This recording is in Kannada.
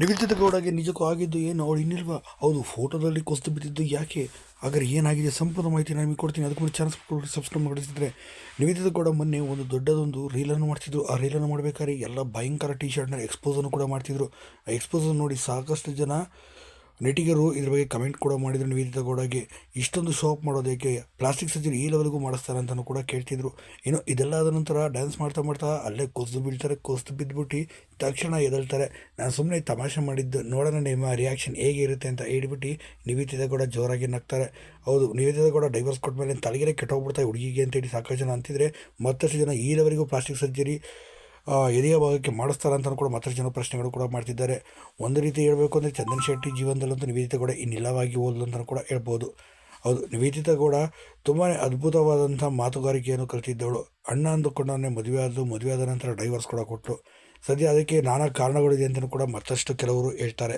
ನಿವೇದಿತ ಗೌಡಗೆ ನಿಜಕ್ಕೂ ಆಗಿದ್ದು ಏನು? ಅವಳು ಇನ್ನಿಲ್ವಾ? ಹೌದು, ಫೋಟೋದಲ್ಲಿ ಕುಸಿದು ಬಿದ್ದಿದ್ದು ಯಾಕೆ? ಹಾಗಾದ್ರೆ ಏನಾಗಿದೆ? ಸಂಪೂರ್ಣ ಮಾಹಿತಿ ನಾನು ನಿಮಗೆ ಕೊಡ್ತೀನಿ. ಅದಕ್ಕೆ ಮುಂಚೆ ಚಾನ್ಸ್ ಸಬ್ಸ್ಕ್ರೈಬ್ ಮಾಡಿಸಿದ್ರೆ ನಿವೇದಿತ ಗೌಡ ಮೊನ್ನೆ ಒಂದು ದೊಡ್ಡದೊಂದು ರೀಲನ್ನು ಮಾಡ್ತಿದ್ರು. ಆ ರೀಲನ್ನು ಮಾಡಬೇಕಾದ್ರೆ ಎಲ್ಲ ಭಯಂಕರ ಟಿ ಶರ್ಟ್ನ ಎಕ್ಸ್ಪೋಸನ್ನು ಕೂಡ ಮಾಡ್ತಿದ್ರು. ಆ ಎಕ್ಸ್ಪೋಸನ್ನು ನೋಡಿ ಸಾಕಷ್ಟು ಜನ ನೆಟಿಗರು ಇದ್ರ ಬಗ್ಗೆ ಕಮೆಂಟ್ ಕೂಡ ಮಾಡಿದ್ರು. ನಿವೇದಿತ ಗೌಡಗೆ ಇಷ್ಟೊಂದು ಸೋಪ್ ಮಾಡೋದಕ್ಕೆ ಪ್ಲಾಸ್ಟಿಕ್ ಸರ್ಜರಿ ಈ ಲೆವೆಲ್ಗೂ ಮಾಡಿಸ್ತಾರೆ ಅಂತಲೂ ಕೂಡ ಕೇಳ್ತಿದ್ರು. ಏನೋ ಇದೆಲ್ಲ ಆದ ನಂತರ ಡ್ಯಾನ್ಸ್ ಮಾಡ್ತಾ ಮಾಡ್ತಾ ಅಲ್ಲೇ ಕುಸಿದು ಬೀಳ್ತಾರೆ, ಕುಸಿದು ಬಿದ್ದುಬಿಟ್ಟು ತಕ್ಷಣ ಎದಳ್ತಾರೆ. ನಾನು ಸುಮ್ಮನೆ ತಮಾಷೆ ಮಾಡಿದ್ದು, ನೋಡೋಣ ನಿಮ್ಮ ರಿಯಾಕ್ಷನ್ ಹೇಗೆ ಇರುತ್ತೆ ಅಂತ ಹೇಳಿಬಿಟ್ಟು ನಿವೇದಿತ ಗೌಡ ಜೋರಾಗಿ ನಗ್ತಾರೆ. ಹೌದು, ನಿವೇದಿತ ಗೌಡ ಡೈವರ್ಸ್ ಕೊಟ್ಟ ಮೇಲೆ ತಲೆಗೆ ಕೆಟ್ಟೋಗ್ಬಿಡ್ತಾರೆ ಹುಡುಗಿಗೆ ಅಂತೇಳಿ ಸಾಕಷ್ಟು ಜನ ಅಂತಿದ್ರೆ ಮತ್ತಷ್ಟು ಜನ ಈ ಲೆವೆಲ್ಗೂ ಪ್ಲಾಸ್ಟಿಕ್ ಸರ್ಜರಿ ಎದೆಯ ಭಾಗಕ್ಕೆ ಮಾಡಿಸ್ತಾರೆ ಅಂತ ಕೂಡ ಮತ್ತಷ್ಟು ಜನ ಪ್ರಶ್ನೆಗಳು ಕೂಡ ಮಾಡ್ತಿದ್ದಾರೆ. ಒಂದು ರೀತಿ ಹೇಳಬೇಕು ಅಂದರೆ ಚಂದನ್ ಶೆಟ್ಟಿ ಜೀವನದಲ್ಲಂತೂ ನಿವೇದಿತ ಕೂಡ ಇನ್ನಿಲ್ಲವಾಗಿ ಹೋದ್ಲು ಅಂತ ಕೂಡ ಹೇಳ್ಬೋದು. ಹೌದು, ನಿವೇದಿತ ಕೂಡ ತುಂಬಾ ಅದ್ಭುತವಾದಂಥ ಮಾತುಗಾರಿಕೆಯನ್ನು ಕಲಿತಿದ್ದವಳು. ಅಣ್ಣ ಅಂದುಕೊಂಡವನ್ನೇ ಮದುವೆ ಆದ್ದು ಮದುವೆ ಆದ ನಂತರ ಡೈವರ್ಸ್ ಕೂಡ ಕೊಟ್ಟರು ಸದ್ಯ ಅದಕ್ಕೆ ನಾನಾ ಕಾರಣಗಳಿದೆ ಅಂತಲೂ ಕೂಡ ಮತ್ತಷ್ಟು ಕೆಲವರು ಹೇಳ್ತಾರೆ.